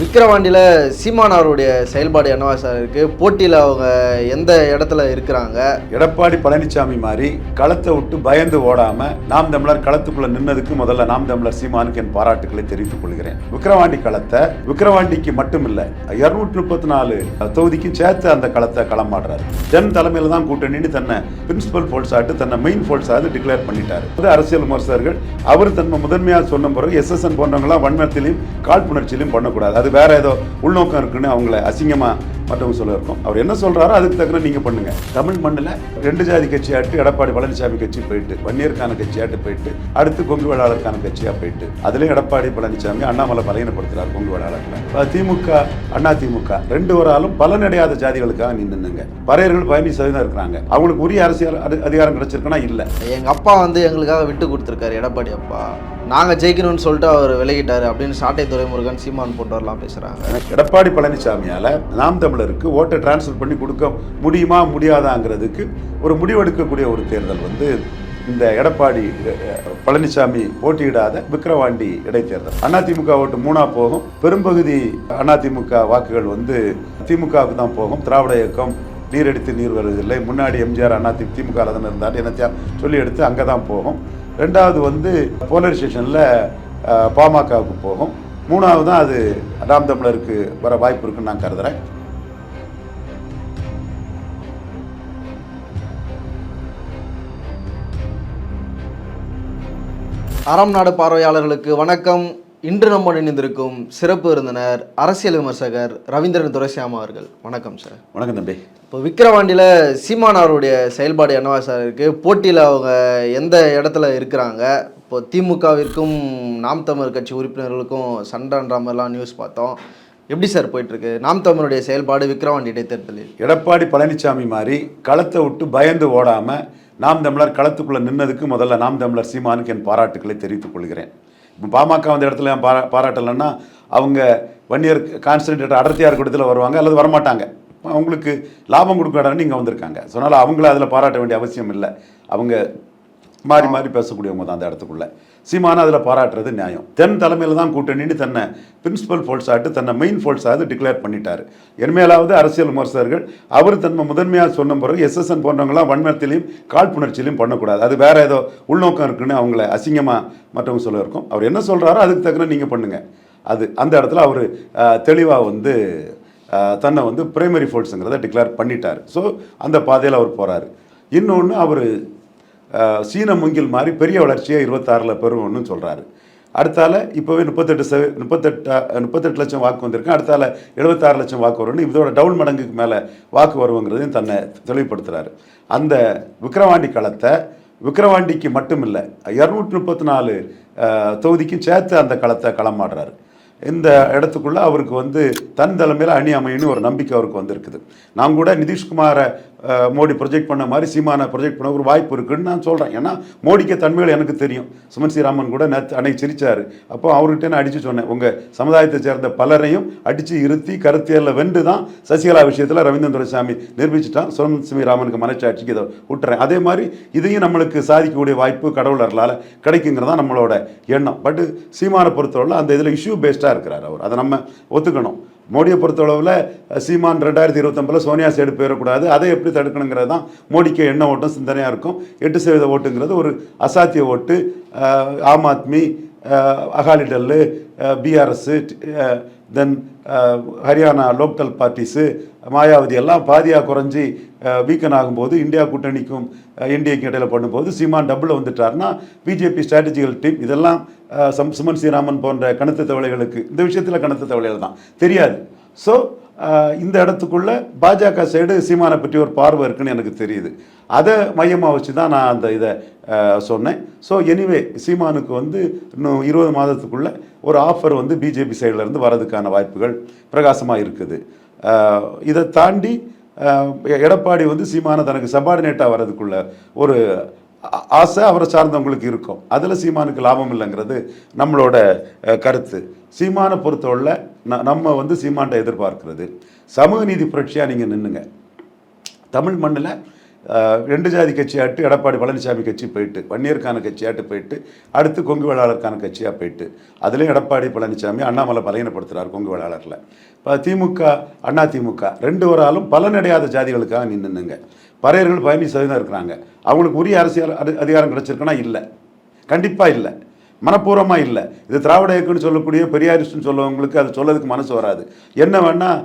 விக்கிரவாண்டியில் சீமான் அவருடைய செயல்பாடு என்னவா சார் இருக்கு? போட்டியில் அவங்க எந்த இடத்துல இருக்கிறாங்க? எடப்பாடி பழனிசாமி மாதிரி களத்தை விட்டு பயந்து ஓடாம நாம் தமிழர் களத்துக்குள்ள நின்னதுக்கு முதல்ல நாம் தமிழர் சீமானுக்கு என் பாராட்டுக்களை தெரிவித்துக் கொள்கிறேன். விக்கிரவாண்டி களத்தை விக்கிரவாண்டிக்கு மட்டும் இல்லை இருநூற்றி முப்பத்தி நாலு தொகுதிக்கும் சேர்த்து அந்த களத்தை களமாடுறாரு ஜன் தலைமையில் தான் கூட்டணின்னு தன்னை பிரின்சிபல் ஃபோர்ஸ் தன்னை மெயின் ஃபோர்ஸ் டிக்ளேர் பண்ணிட்டாரு. அது அரசியல் விமர்சகர்கள் அவர் தன்மை முதன்மையாக சொன்ன பிறகு எஸ்எஸ்என் போன்றவங்களாம் வன்மத்திலையும் காழ்ப்புணர்ச்சியிலையும் பண்ணக்கூடாது. அது வேற ஏதோ உள்நோக்கம் இருக்குன்னு அவங்கள அசிங்கமா மற்றவங்க சொல்ல இருக்கும். அவர் என்ன சொல்றாரோ அதுக்கு தக்கன நீங்க பண்ணுங்க. தமிழ் மண்ணில் ரெண்டு ஜாதி கட்சியாட்டு எடப்பாடி பழனிசாமி கட்சி போயிட்டு வன்னியருக்கான கட்சியாட்டு போயிட்டு அடுத்து கொங்கு வேளாளருக்கான கட்சியா போயிட்டு அதுலயும் எடப்பாடி பழனிசாமி அண்ணாமலை பலகீனப்படுத்துறாரு கொங்கு வேளாளர்களை. திமுக அண்ணா திமுக ரெண்டு ஒரு ஆளும் பலனடையாத ஜாதிகளுக்காக நின்றுங்க பறையர்கள் பதினஞ்சு சதவீதம் இருக்கிறாங்க. அவங்களுக்கு உரிய அரசியல் அதிகாரம் கிடைச்சிருக்குன்னா இல்ல. எங்கள் அப்பா வந்து எங்களுக்காக விட்டு கொடுத்துருக்காரு எடப்பாடி அப்பா. நாங்கள் ஜெயிக்கணும்னு சொல்லிட்டு அவர் விலகிட்டார் அப்படின்னு சாட்டை துறைமுருகன் சீமான் போன்றவர்லாம் பேசுகிறாங்க எடப்பாடி பழனிசாமியால் நாம் தமிழருக்கு ஓட்டை டிரான்ஸ்ஃபர் பண்ணி கொடுக்க முடியுமா முடியாதாங்கிறதுக்கு ஒரு முடிவெடுக்கக்கூடிய ஒரு தேர்தல் வந்து இந்த எடப்பாடி பழனிசாமி போட்டியிடாத விக்கிரவாண்டி இடைத்தேர்தல். அதிமுக ஓட்டு மூணா போகும். பெரும்பகுதி அதிமுக வாக்குகள் வந்து திமுகவுக்கு தான் போகும். திராவிட இயக்கம் நீர் எடுத்து நீர் வருவதில்லை. முன்னாடி எம்ஜிஆர் அண்ணா தி திமுக இருந்தார். என்னத்தையா சொல்லி எடுத்து அங்கே தான் போகும். ரெண்டாவது வந்து போலரைசேஷனில் பாமகவுக்கு போகும். மூணாவது தான் அது நாம் தமிழருக்கு வர வாய்ப்பு இருக்குன்னு நான் கருதுறேன். அறம் நாடு பார்வையாளர்களுக்கு வணக்கம். இன்று நம்ம இணைந்திருக்கும் சிறப்பு விருந்தினர் அரசியல் விமர்சகர் ரவீந்திரன் துரைசாமி அவர்கள். வணக்கம் சார் வணக்கம் தம்பி. இப்போ விக்கிரவாண்டியில் சீமான் அவருடைய செயல்பாடு என்னவா சார் இருக்குது போட்டியில் அவங்க எந்த இடத்துல இருக்கிறாங்க? இப்போ திமுகவிற்கும் நாம் தமிழர் கட்சி உறுப்பினர்களுக்கும் சண்டைன்ற மாதிரிலாம் நியூஸ் பார்த்தோம். எப்படி சார் போயிட்டுருக்கு? நாம் தமிழருடைய செயல்பாடு விக்கிரவாண்டி இடைத்தேர்தலில். எடப்பாடி பழனிசாமி மாதிரி களத்தை விட்டு பயந்து ஓடாம நாம் தமிழர் களத்துக்குள்ள நின்னதுக்கு முதல்ல நாம் தமிழர் சீமானுக்கு என் பாராட்டுக்களை தெரிவித்துக் கொள்கிறேன். பாமக வந்த இடத்துல ஏன் பாராட்டலைன்னா அவங்க வன்னியர் கான்சன்ட்ரேட் அடர்த்தியார் கூட்டத்தில் வருவாங்க அல்லது வரமாட்டாங்க. அவங்களுக்கு லாபம் கொடுக்க இடம்னு இங்கே வந்திருக்காங்க. ஸோ அதனால் அவங்கள அதில் பாராட்ட வேண்டிய அவசியம் இல்லை. அவங்க மாறி மாறி பேசக்கூடியவங்க தான் அந்த இடத்துக்குள்ளே. சீமான அதில் பாராட்டுறது நியாயம். தென் தலைமையில் தான் கூட்டணின்னு தன்னை பிரின்சிபல் ஃபோர்ஸ் தன்னை மெயின் ஃபோர்ஸ் ஆகுது டிக்ளேர் பண்ணிட்டார். இனிமேலாவது அரசியல் விமர்சகர்கள் அவர் தன்மை முதன்மையாக சொன்ன பிறகு எஸ்எஸ்என் போன்றவங்களாம் வன்மத்திலையும் காழ்ப்புணர்ச்சியிலையும் பண்ணக்கூடாது. அது வேற ஏதோ உள்நோக்கம் இருக்குன்னு அவங்கள அசிங்கமாக மற்றவங்க சொல்ல இருக்கும். அவர் என்ன சொல்கிறாரோ அதுக்கு தக்கன நீங்கள் பண்ணுங்கள் அது அந்த இடத்துல அவர் தெளிவாக வந்து தன்னை வந்து பிரைமரி ஃபோர்ஸுங்கிறத டிக்ளேர் பண்ணிட்டார். ஸோ அந்த பாதையில் அவர் போகிறார் இன்னொன்று அவர் சீன மூங்கில் மாதிரி பெரிய வளர்ச்சியை இருபத்தாறில் பெறுவோம்னு சொல்கிறாரு அடுத்தால இப்போவே முப்பத்தெட்டு செவ முப்பத்தெட்டா முப்பத்தெட்டு லட்சம் வாக்கு வந்திருக்கு. அடுத்தால எழுபத்தாறு லட்சம் வாக்கு வரும்னு இதோட டவுன் மடங்குக்கு மேலே வாக்கு வருவங்கிறதையும் தன்னை தெளிவுபடுத்துகிறாரு அந்த விக்கிரவாண்டி களத்தை விக்கிரவாண்டிக்கு மட்டும் இல்லை இரநூற்றி முப்பத்தி நாலு தொகுதிக்கும் சேர்த்து அந்த களத்தை களமாடுறாரு. இந்த இடத்துக்குள்ளே அவருக்கு வந்து தன் தலைமையில் அணி அமையும்னு ஒரு நம்பிக்கை அவருக்கு வந்திருக்குது. நான் கூட நிதிஷ்குமாரை மோடி ப்ரொஜெக்ட் பண்ண மாதிரி சீமானை ப்ரொஜெக்ட் பண்ண ஒரு வாய்ப்பு இருக்குன்னு நான் சொல்கிறேன் ஏன்னா மோடிக்கு தன்மைகள் எனக்கு தெரியும். சுமன் ஸ்ரீராமன் கூட நேற்று அன்னைக்கு சிரித்தார் அப்போ அவர்கிட்ட நான் அடித்து சொன்னேன். உங்கள் சமுதாயத்தை சேர்ந்த பலரையும் அடித்து இருத்தி கருத்தியலில் வென்று தான் சசிகலா விஷயத்தில் ரவீந்திரன் துரைசாமி நிரூபிச்சிட்டான். சுமன் ஸ்ரீராமனுக்கு மனச்சாட்சிக்கு இதை விட்டுறேன் அதே மாதிரி இதையும் நம்மளுக்கு சாதிக்கக்கூடிய வாய்ப்பு கடவுள் அருளால் கிடைக்குங்கிறதா நம்மளோட எண்ணம். பட் சீமானை பொறுத்தவரை அந்த இதில் இஷ்யூ பேஸ்டாக இருக்கிறார் அவர். அதை நம்ம ஒத்துக்கணும். மோடியை பொறுத்தளவில் சீமான் ரெண்டாயிரத்தி இருபத்தொம்பதில் சோனியா சைடு போயிடக்கூடாது. அதை எப்படி தடுக்கணுங்கிறது தான் மோடிக்கு எண்ண ஓட்டம் சிந்தனையாக இருக்கும். எட்டு சதவீத ஓட்டுங்கிறது ஒரு அசாத்திய ஓட்டு. ஆம் ஆத்மி அஹ், அகாலிடல்லு பிஆர்எஸ் தென் ஹரியானா லோக்கல் பார்ட்டிஸு மாயாவதி எல்லாம் பாதியாக குறைஞ்சி uh, வீக்கன் ஆகும்போது இந்தியா கூட்டணிக்கும் uh, என்டிஏக்கு இடையில் பண்ணும்போது சீமான் டபுளில் வந்துட்டார்னா பிஜேபி ஸ்ட்ராட்டஜிக்கல் டீம் இதெல்லாம் uh, சம் சுமன் ஸ்ரீராமன் போன்ற கணத்து தவளைகளுக்கு இந்த விஷயத்தில் கணத்து தவளைகள் தான். தெரியாது. ஸோ இந்த இடத்துக்குள்ள பாஜக சைடு சீமானை பற்றி ஒரு பார்வை இருக்குன்னு எனக்கு தெரியுது. அதை மையமாக வச்சு தான் நான் அந்த இதை சொன்னேன். ஸோ எனிவே சீமானுக்கு வந்து இன்னும் இருபது மாதத்துக்குள்ள ஒரு ஆஃபர் வந்து பிஜேபி இருந்து வரதுக்கான வாய்ப்புகள் பிரகாசமாக இருக்குது. இதை தாண்டி எடப்பாடி வந்து சீமான தனக்கு சபார்டினேட்டாக வர்றதுக்குள்ள ஒரு ஆசை அவரை சார்ந்தவங்களுக்கு இருக்கும். அதில் சீமானுக்கு லாபம் இல்லைங்கிறது நம்மளோட கருத்து. சீமானை பொறுத்தவரை ந- நம்ம வந்து சீமான்ட்ட எதிர்பார்க்கிறது. சமூக நீதி புரட்சியாக நீங்கள் நின்னுங்க. தமிழ் மண்ணில் ரெண்டு ஜாதி கட்சியாட்டு எடப்பாடி பழனிசாமி கட்சி போயிட்டு வன்னியருக்கான கட்சியாட்டு போயிட்டு அடுத்து கொங்கு வேளாளருக்கான கட்சியாக போயிட்டு அதுலேயும் எடப்பாடி பழனிசாமி அண்ணாமலை பலையினப்படுத்துகிறார் கொங்கு வேளாளரில். இப்போ திமுக அண்ணா திமுக ரெண்டு வராலும் பலனடையாத ஜாதிகளுக்காக நின்றுனுங்க பறையர்கள் பதினஞ்சு சதவீதம் இருக்கிறாங்க. அவங்களுக்கு உரிய அரசியல் அதி- அதிகாரம் கிடச்சிருக்குன்னா இல்லை. கண்டிப்பாக இல்லை. மனப்பூர்வமாக இல்லை. இது திராவிட இயக்கம்னு சொல்லக்கூடிய பெரியாரிஸ்ட்னு சொல்லவங்களுக்கு அது சொல்லதுக்கு மனசு வராது. என்ன வேணால்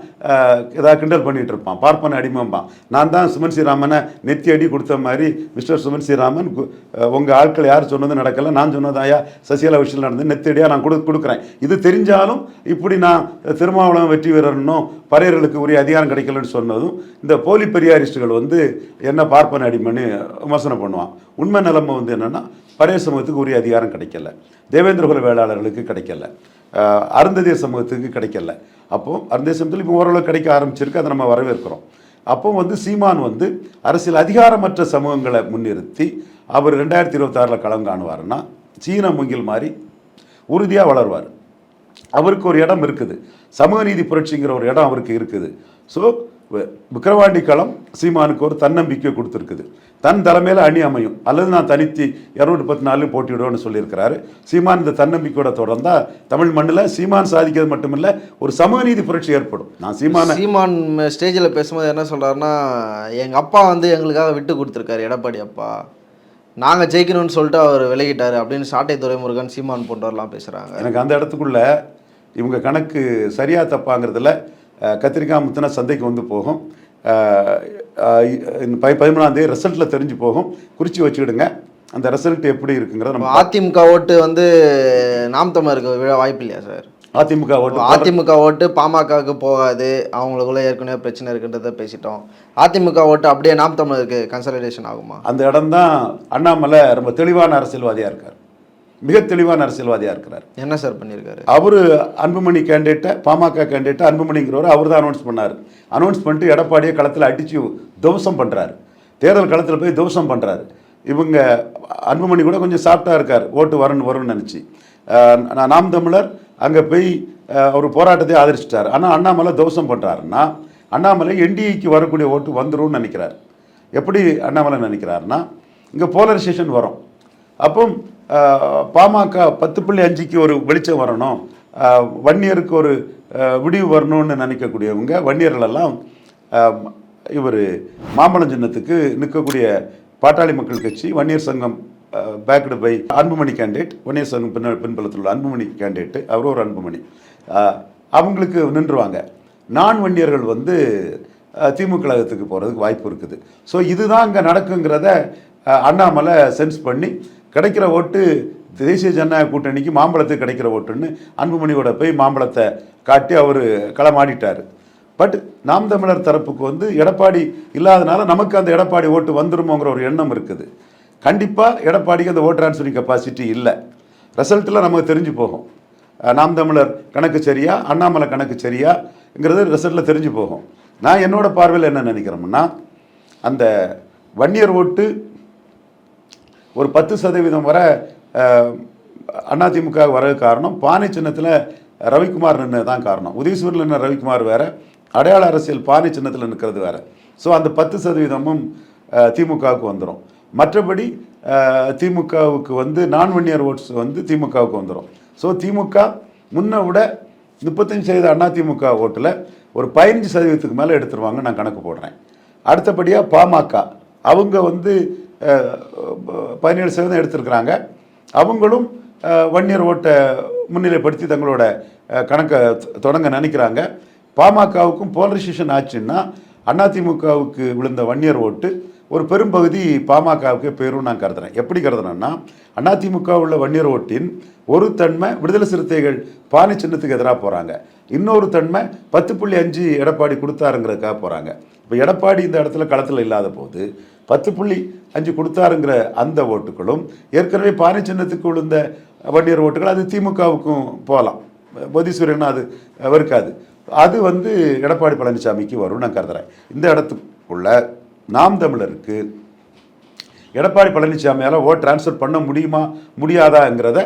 ஏதாவது கிண்டல் பண்ணிகிட்டு இருப்பான். பார்ப்பன அடிமம்பான் நான் தான் சுமன் ஸ்ரீராமனை நெத்தி அடி கொடுத்த மாதிரி மிஸ்டர் சுமன் ஸ்ரீராமன் உங்கள் ஆட்கள் யார் சொன்னது நடக்கலை. நான் சொன்னதாயா சசிகலா விஷயம் நடந்து நெத்தி அடியாக நான் கொடு கொடுக்குறேன். இது தெரிஞ்சாலும் இப்படி நான் திருமாவளவன் வெற்றி வீரர்னும் பறையர்களுக்கு உரிய அதிகாரம் கிடைக்கலன்னு சொன்னதும் இந்த போலி பெரியாரிஸ்டுகள் வந்து என்ன பார்ப்பன அடிமன்னு விமர்சனம் பண்ணுவான். உண்மை நிலைமை வந்து என்னென்னா பழைய சமூகத்துக்கு உரிய அதிகாரம் கிடைக்கல. தேவேந்திரகுல வேளாளர்களுக்கு கிடைக்கல. அருந்ததிய சமூகத்துக்கு கிடைக்கல. அப்போ அருந்ததிய சமூகத்தில் இப்போ ஓரளவு கிடைக்க ஆரம்பிச்சிருக்கு அதை நம்ம வரவேற்கிறோம். அப்போ வந்து சீமான் வந்து அரசியல் அதிகாரமற்ற சமூகங்களை முன்னிறுத்தி அவர் ரெண்டாயிரத்தி இருபத்தாறில் களம் காணுவார்னா சீன மூங்கில் மாதிரி உறுதியாக வளருவார். அவருக்கு ஒரு இடம் இருக்குது. சமூக நீதி புரட்சிங்கிற ஒரு இடம் அவருக்கு இருக்குது. ஸோ விக்கிரவாண்டி களம் சீமானுக்கு ஒரு தன்னம்பிக்கை கொடுத்துருக்குது. தன் தலைமையில் அணி அமையும். அல்லது நான் தனித்து இரநூத்தி பத்து நாலு போட்டிவிடுவேன்னு சொல்லியிருக்கிறாரு. சீமான் இந்த தன்னம்பிக்கையோட தொடர்ந்தா தமிழ் மண்ணில் சீமான் சாதிக்கிறது மட்டுமில்ல ஒரு சமூக நீதி புரட்சி ஏற்படும். நான் சீமான சீமான் ஸ்டேஜில் பேசும்போது என்ன சொல்றாருன்னா எங்கள் அப்பா வந்து எங்களுக்காக விட்டு கொடுத்துருக்காரு எடப்பாடி அப்பா. நாங்கள் ஜெயிக்கணும்னு சொல்லிட்டு அவர் விலகிட்டாரு அப்படின்னு சாட்டை துரைமுருகன் சீமான் போன்றவர்லாம் பேசுகிறாங்க எனக்கு அந்த இடத்துக்குள்ள இவங்க கணக்கு சரியா தப்பாங்கிறதுல கத்திரிக்காய் முத்தின சந்தைக்கு வந்து போகும். பதி பதிமூணாம் தேதி ரிசல்ட்டில் தெரிஞ்சு போகும். குறித்து வச்சுக்கிடுங்க. அந்த ரிசல்ட் எப்படி இருக்குங்கிறத நம்ம அதிமுக ஓட்டு வந்து நாம் தமிழருக்கு விழ வாய்ப்பு இல்லையா சார்? அதிமுக ஓட்டு அதிமுக ஓட்டு பாமகவுக்கு போகாது. அவங்களுக்குள்ள ஏற்கனவே பிரச்சனை இருக்குன்றத பேசிட்டோம். அதிமுக ஓட்டு அப்படியே நாம் தமிழருக்கு கன்சல்டேஷன் ஆகுமா? அந்த இடம்தான் அண்ணாமலை ரொம்ப தெளிவான அரசியல்வாதியாக இருக்கார். மிக தெளிவான அரசியல்வாதியாக இருக்கிறார். என்ன சார் பண்ணியிருக்காரு? அவர் அன்புமணி கேண்டிடேட்டை பாமக கேண்டிடேட்டை அன்புமணிங்கிறவர் அவர் தான் அனௌன்ஸ் பண்ணார். அனௌன்ஸ் பண்ணிட்டு எடப்பாடியை களத்தில் அடித்து துவசம் பண்ணுறாரு தேர்தல் களத்தில் போய் துவசம் பண்ணுறாரு இவங்க அன்புமணி கூட கொஞ்சம் சாஃப்டாக இருக்கார். ஓட்டு வரணும் வரும்னு நினச்சி. நாம் தமிழர் அங்கே போய் அவர் போராட்டத்தை ஆதரிச்சிட்டார். ஆனால் அண்ணாமலை துவசம் பண்ணுறாருன்னா அண்ணாமலை என்டிஏக்கு வரக்கூடிய ஓட்டு வந்துரும்னு நினைக்கிறார். எப்படி அண்ணாமலை நினைக்கிறாருன்னா இங்கே போலரைசேஷன் வரும். அப்போ பாமக பத்து புள்ளி அஞ்சுக்கு ஒரு வெளிச்சம் வரணும். வன்னியருக்கு ஒரு விடிவு வரணும்னு நினைக்கக்கூடியவங்க வன்னியர்களெல்லாம் இவர் மாம்பழம் சின்னத்துக்கு நிற்கக்கூடிய பாட்டாளி மக்கள் கட்சி Vanniyar Sangam backed by Anbumani candidate Vanniyar Sangam பின் பின்புலத்தில் உள்ள அன்புமணி கேண்டிடேட் அவர் ஒரு அன்புமணி. அவங்களுக்கு நின்றுவாங்க. நான் வன்னியர்கள் வந்து திமுக கழகத்துக்கு போகிறதுக்கு வாய்ப்பு இருக்குது. ஸோ இதுதான் இங்கே நடக்குங்கிறத அண்ணாமலை சென்ஸ் பண்ணி கிடைக்கிற ஓட்டு தேசிய ஜனநாயக கூட்டணிக்கு மாம்பழத்துக்கு கிடைக்கிற ஓட்டுன்னு அன்புமணியோட போய் மாம்பழத்தை காட்டி அவர் களமாடிட்டார். பட் நாம் தமிழர் தரப்புக்கு வந்து எடப்பாடி இல்லாதனால நமக்கு அந்த எடப்பாடி ஓட்டு வந்துருமோங்கிற ஒரு எண்ணம் இருக்குது. கண்டிப்பாக எடப்பாடிக்கு அந்த ஓட் ட்ரான்ஸ்ஃபரிங் கெப்பாசிட்டி இல்லை. ரிசல்ட்டில் நமக்கு தெரிஞ்சு போகும். நாம் தமிழர் கணக்கு சரியா அண்ணாமலை கணக்கு சரியாங்கிறது ரிசல்ட்டில் தெரிஞ்சு போகும். நான் என்னோடய பார்வையில் என்ன நினைக்கிறோம்னா அந்த வன்னியர் ஓட்டு ஒரு பத்து சதவீதம் வர அதிமுக வர காரணம் பானை சின்னத்தில் ரவிக்குமார் நின்று தான் காரணம். உதயசூரில் நின்ற ரவிக்குமார் வேற அடையாள அரசியல் பானை சின்னத்தில் நிற்கிறது வேற. ஸோ அந்த பத்து சதவீதமும் திமுகவுக்கு வந்துடும் மற்றபடி திமுகவுக்கு வந்து நான் வன்னியர் ஓட்ஸ் வந்து திமுகவுக்கு வந்துடும் ஸோ திமுக முன்ன விட முப்பத்தஞ்சு சதவீத அதிமுக ஓட்டில் ஒரு பதினஞ்சு சதவீதத்துக்கு மேலே எடுத்துருவாங்க நான் கணக்கு போடுறேன். அடுத்தபடியாக பாமக. அவங்க வந்து பதினேழு சதவீதம் எடுத்திருக்கிறாங்க. அவங்களும் வன்னியர் ஓட்டை முன்னிலைப்படுத்தி தங்களோட கணக்கை தொ- தொடங்க நினைக்கிறாங்க. பாமகவுக்கும் போலரைசேஷன் ஆச்சுன்னா அதிமுகவுக்கு விழுந்த வன்னியர் ஓட்டு ஒரு பெரும்பகுதி பாமகவுக்கு பேரும் நான் கருதுறேன். எப்படி கருதுறேன்னா அதிமுக உள்ள வன்னியர் ஓட்டின் ஒரு தன்மை விடுதலை சிறுத்தைகள் பானை சின்னத்துக்கு எதிராக போகிறாங்க இன்னொரு தன்மை பத்து புள்ளி அஞ்சு எடப்பாடி கொடுத்தாருங்கிறதுக்காக போகிறாங்க இப்போ எடப்பாடி இந்த இடத்துல களத்தில் இல்லாத போது பத்து புள்ளி அஞ்சு கொடுத்தாருங்கிற அந்த ஓட்டுகளும் ஏற்கனவே பானை சின்னத்துக்கு விழுந்த வன்னியர் ஓட்டுகள் அது திமுகவுக்கும் போகலாம். மோதீஸ்வரன் அது வெறுக்காது. அது வந்து எடப்பாடி பழனிசாமிக்கு வரும்னு நான் கருதுறேன். இந்த இடத்துக்குள்ள நாம் தமிழருக்கு எடப்பாடி பழனிசாமியால் ஓட் ட்ரான்ஸ்ஃபர் பண்ண முடியுமா முடியாதாங்கிறத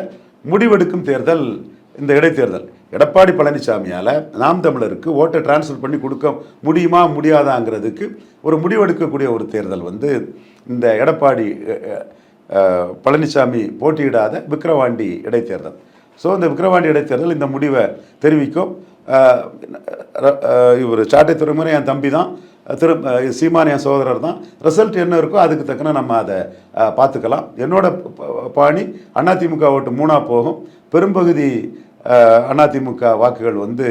முடிவெடுக்கும் தேர்தல் இந்த இடைத்தேர்தல். எடப்பாடி பழனிசாமியால் நாம் தமிழருக்கு ஓட்டை டிரான்ஸ்ஃபர் பண்ணி கொடுக்க முடியுமா முடியாதாங்கிறதுக்கு ஒரு முடிவெடுக்கக்கூடிய ஒரு தேர்தல் வந்து இந்த எடப்பாடி பழனிசாமி போட்டியிடாத விக்கிரவாண்டி இடைத்தேர்தல் ஸோ இந்த விக்கிரவாண்டி இடைத்தேர்தல் இந்த முடிவை தெரிவிக்கும் இவர் சாட்டை துறைமுறை என் தம்பி தான் திரு சீமான் என் சோதரர் தான் ரிசல்ட் என்ன இருக்கோ அதுக்கு தக்கன நம்ம அதை பார்த்துக்கலாம் என்னோட பாணி அதிமுக ஓட்டு மூணாக போகும் பெரும்பகுதி அதிமுக வாக்குகள் வந்து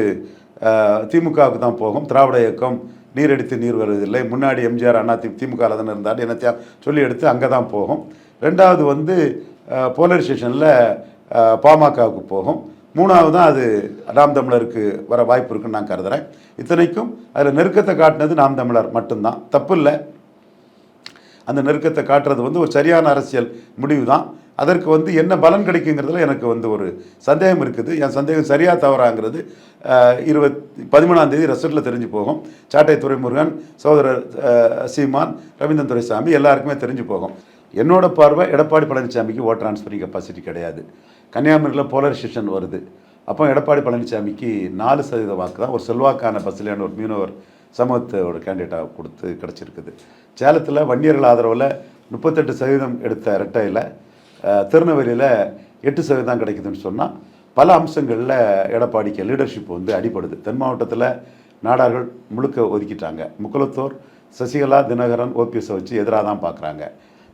திமுகவுக்கு தான் போகும். திராவிட இயக்கம் நீர் எடுத்து நீர் வருவதில்லை. முன்னாடி எம்ஜிஆர் அண்ணா தி திமுக தானே இருந்தார். என்னத்தையா சொல்லி எடுத்து அங்கே தான் போகும். ரெண்டாவது வந்து போலரைசேஷனில் பாமகவுக்கு போகும். மூணாவது தான் அது நாம் தமிழருக்கு வர வாய்ப்பு இருக்குன்னு நான் கருதுகிறேன் இத்தனைக்கும் அதில் நெருக்கத்தை காட்டினது நாம் தமிழர் மட்டும்தான். தப்பு இல்லை அந்த நெருக்கத்தை காட்டுறது வந்து ஒரு சரியான அரசியல் முடிவு தான் அதற்கு வந்து என்ன பலன் கிடைக்குங்கிறதுல எனக்கு வந்து ஒரு சந்தேகம் இருக்குது. என் சந்தேகம் சரியாக தவறாங்கிறது இருபத்தி இருபத் பதிமூணாம் தேதி ரிசல்ட்டில் தெரிஞ்சு போகும். சாட்டை துரைமுருகன் சகோதரர் சீமான் ரவீந்திரன் துரைசாமி எல்லாருக்குமே தெரிஞ்சு போகும். என்னோட பார்வை எடப்பாடி பழனிசாமிக்கு ஓட் டிரான்ஸ்ஃபரிங் கெப்பாசிட்டி கிடையாது. கன்னியாகுமரியில் போலரைசேஷன் வருது. அப்போ எடப்பாடி பழனிசாமிக்கு நாலு சதவீத வாக்கு தான். ஒரு செல்வாக்கான பஸ்லேயான ஒரு மீனவர் சமூகத்தோட கேண்டிடேட்டாக கொடுத்து கிடச்சிருக்குது. சேலத்தில் வன்னியர்கள் ஆதரவில் முப்பத்தெட்டு சதவீதம் எடுத்த ரெட்டையில் திருநெல்வேலியில் எட்டு சதவீதம் கிடைக்குதுன்னு சொன்னால் பல அம்சங்களில் எடப்பாடிக்கு லீடர்ஷிப் வந்து அடிபடுது. தென் மாவட்டத்தில் நாடார்கள் முழுக்க ஒதுக்கிட்டாங்க. முக்குலத்தோர் சசிகலா தினகரன் ஓபிஎஸை வச்சு எதிராக தான் பார்க்குறாங்க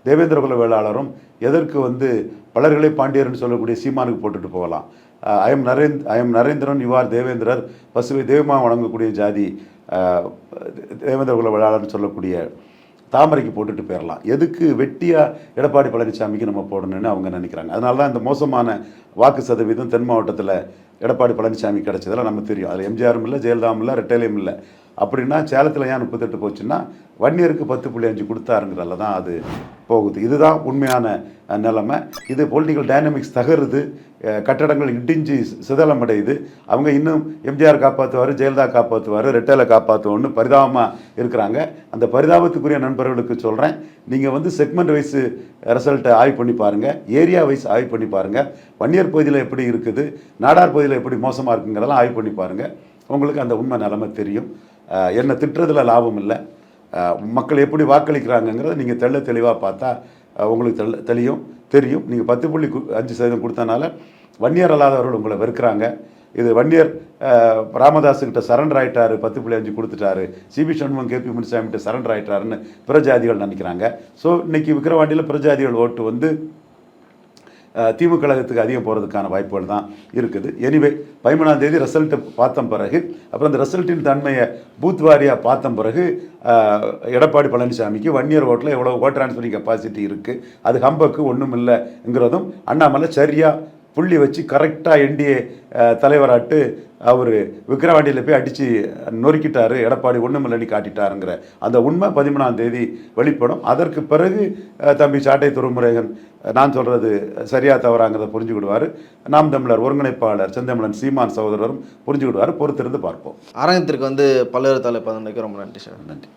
தேவேந்திரகுல வேளாளரும் எதற்கு வந்து பலர்களை பாண்டியர்னு சொல்லக்கூடிய சீமானுக்கு போட்டுட்டு போகலாம். I'm நரேந்த் I'm Narendran you are Devendrar பசுவை தெய்வமாக வணங்கக்கூடிய ஜாதி தேவேந்திரகுல வேளாளர்னு சொல்லக்கூடிய தாமரைக்கு போட்டுட்டு போயிடலாம் எதுக்கு வெட்டியாக எடப்பாடி பழனிசாமிக்கு நம்ம போடணும்னு அவங்க நினைக்கிறாங்க. அதனால தான் இந்த மோசமான வாக்கு சதவீதம் தென் மாவட்டத்தில் எடப்பாடி பழனிசாமி கிடச்சதெல்லாம் நம்ம தெரியும். அதில் எம்ஜிஆரும் இல்லை ஜெயலலிதாவும் இல்லை ரெட்டேலையும் இல்லை. அப்படின்னா சேலத்தில் ஏன் முப்பத்தெட்டு போச்சுன்னா வன்னியருக்கு பத்து புள்ளி அஞ்சு கொடுத்தாருங்கிறதுல தான் அது போகுது. இதுதான் உண்மையான நிலைமை. இது பொலிட்டிக்கல் டைனமிக்ஸ் தகருது. கட்டடங்கள் இடிஞ்சு சிதலம் அடையுது அவங்க இன்னும் எம்ஜிஆர் காப்பாற்றுவார் ஜெயலலிதா காப்பாற்றுவார் ரெட்டையில் காப்பாற்றுவோன்னு பரிதாபமாக இருக்கிறாங்க. அந்த பரிதாபத்துக்குரிய நண்பர்களுக்கு சொல்கிறேன் நீங்கள் வந்து செக்மெண்ட் வைஸ் ரிசல்ட்டை ஆய்வு பண்ணி பாருங்கள் ஏரியா வைஸ் ஆய்வு பண்ணி பாருங்கள் வன்னியர் பகுதியில் எப்படி இருக்குது நாடார் பகுதியில் எப்படி மோசமாக இருக்குங்கிறதெல்லாம் ஆய்வு பண்ணி பாருங்கள் உங்களுக்கு அந்த உண்மை நிலைமை தெரியும். என்னை திட்டுறதுல லாபம் இல்லை. மக்கள் எப்படி வாக்களிக்கிறாங்கங்கிறத நீங்கள் தெள்ள தெளிவாக பார்த்தா உங்களுக்கு தெள்ள தெளியும் தெரியும். நீங்கள் பத்து புள்ளி கு- அஞ்சு சதவீதம் கொடுத்தனால வன்னியர் அல்லாதவர்கள் உங்களை வெறுக்கிறாங்க. இது வன்னியர் அஹ், ராமதாஸுக்கிட்ட சரண்டர் ஆகிட்டாரு பத்து புள்ளி அஞ்சு கொடுத்துட்டாரு. சிபி சண்முகம் கேபி முனிசாமிகிட்ட சரண்டர் ஆகிட்டாருன்னு பிரஜாதிகள் நினைக்கிறாங்க. ஸோ இன்றைக்கி விக்கிரவாண்டியில் பிரஜாதிகள் ஓட்டு வந்து திமுக கழகத்துக்கு அதிகம் போகிறதுக்கான வாய்ப்புகள் தான் இருக்குது. எனிவே பதிமூணாம் தேதி ரிசல்ட்டை பார்த்த பிறகு அப்புறம் அந்த ரிசல்ட்டின் தன்மையை பூத் வாரியாக பார்த்த பிறகு எடப்பாடி பழனிசாமிக்கு வன்னியர் ஓட்டில் எவ்வளோ ஓட் டிரான்ஸ்ஃபரிங் கெப்பாசிட்டி இருக்குது அது ஹம்பக்கு ஒன்றும் இல்லைங்கிறதும் அண்ணாமலை சரியாக புள்ளி வச்சு கரெக்டாக என்டிஏ தலைவராட்டு அவர் விக்கிரவாண்டியில் போய் அடித்து நொறுக்கிட்டாரு. எடப்பாடி ஒன்றுமில்லடி காட்டிட்டாருங்கிற அந்த உண்மை பதிமூணாம் தேதி வெளிப்படும். அதற்கு பிறகு தம்பி சாட்டை துறைமுருகன் நான் சொல்கிறது சரியா தவறாங்கிறத புரிஞ்சுக்கிடுவார். நாம் தமிழர் ஒருங்கிணைப்பாளர் செந்தமிழன் சீமான் சகோதரரும் புரிஞ்சுக்கிடுவார். பொறுத்திருந்து பார்ப்போம். அரங்கத்திற்கு வந்து பல்வேறு தலைப்பு ரொம்ப நன்றி சார். நன்றி.